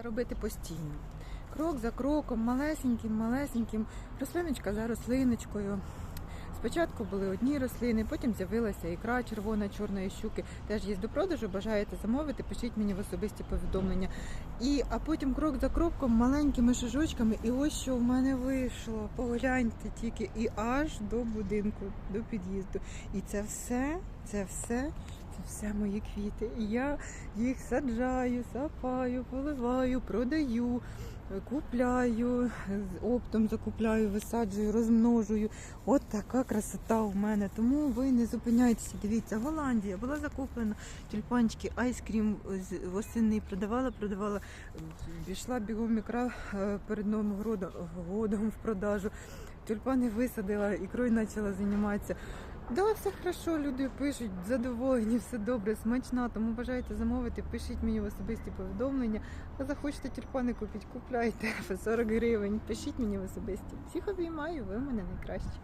Це робити постійно. Крок за кроком, малесеньким, малесеньким, рослиночка за рослиночкою. Спочатку були одні рослини, потім з'явилася ікра червона чорної щуки. Теж є до продажу. Бажаєте замовити, пишіть мені в особисті повідомлення. І а потім крок за кроком, маленькими шажочками. І ось що в мене вийшло. Погляньте тільки і аж до будинку, до під'їзду. І це все, це все, все мої квіти. І я їх саджаю, сапаю, поливаю, продаю, купляю, оптом закупляю, висаджую, розмножую. От така красота у мене. Тому ви не зупиняйтеся. Дивіться, Голландія була закуплена тюльпанчики, айскрім восени продавала, продавала. Пішла бігом ікра е, перед Новим годом в продажу. Тюльпани висадила, ікрою почала займатися. Да, все хорошо, люди пишуть, задоволені, все добре, смачна. Тому бажаєте замовити, пишіть мені в особисті повідомлення. А захочете тюльпани купити, купляйте по 40 гривень. Пишіть мені в особисті. Всіх обіймаю, ви в мене найкращі.